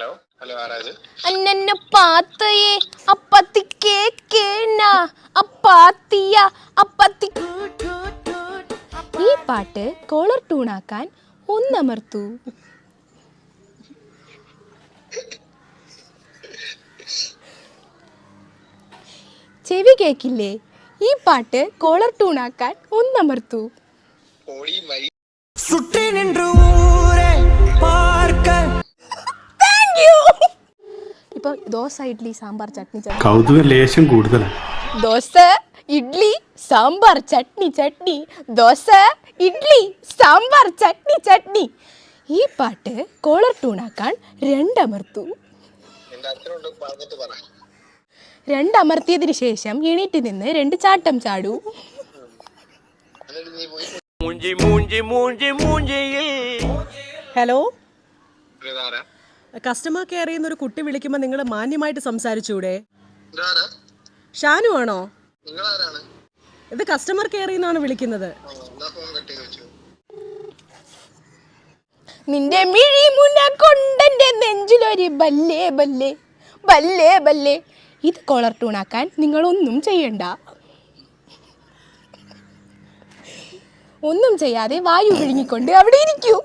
Hello hello ആരാജ് അന്നന്ന പാത്തയെ അപ്പത്തി കേക്കേണ അപ്പാത്തിയ അപ്പത്തി ഈ പാട്ട് collar ട്യൂണാക്കാൻ ഒന്നമർത്തു. ചെവി കേക്കില്ലേ? ഈ പാട്ട് കോളർ ട്യൂണാക്കാൻ ഒന്നമർത്തു. ഓടി മൈ ഇപ്പം ദോശ ഇഡ്ഡലി സാമ്പാർ ചട്നി കൗതുക ലേശം കൂടുതലാണ്. ദോശ ഇഡ്ഡലി സാമ്പാർ ചട്നി ചട്നി. ദോശ ഇഡ്ഡലി സാമ്പാർ ചട്നി ചട്നി. ഈ പാട്ട് കോളർ ട്യൂണാക്കാൻ രണ്ടമർത്തു. രണ്ടമർത്തിയതിനു ശേഷം എണീറ്റ് നിന്ന് രണ്ട് ചാട്ടം ചാടൂ. മൂഞ്ചി മൂഞ്ചി മൂഞ്ചി മൂഞ്ചിയിൽ. ഹലോ? കസ്റ്റമർ കെയർ ചെയ്യുന്ന ഒരു കുട്ടി വിളിക്കുമ്പോൾ നിങ്ങൾ മാന്യമായിട്ട് സംസാരിച്ചൂടെ? ഷാനു ആണോ? ഇത് കസ്റ്റമർ കെയർ ചെയ്യുന്നാണ് വിളിക്കുന്നത്. നിന്റെ മിഴി മുന കൊണ്ടെന്റെ നെഞ്ചിലൊരു ബല്ലേ ബല്ലേ ബല്ലേ ബല്ലേ. ഇത് കോളർ ട്യൂണാക്കാൻ നിങ്ങളൊന്നും ചെയ്യണ്ട. ഒന്നും ചെയ്യാതെ വായു വിഴുങ്ങിക്കൊണ്ട് അവിടെ ഇരിക്കൂ.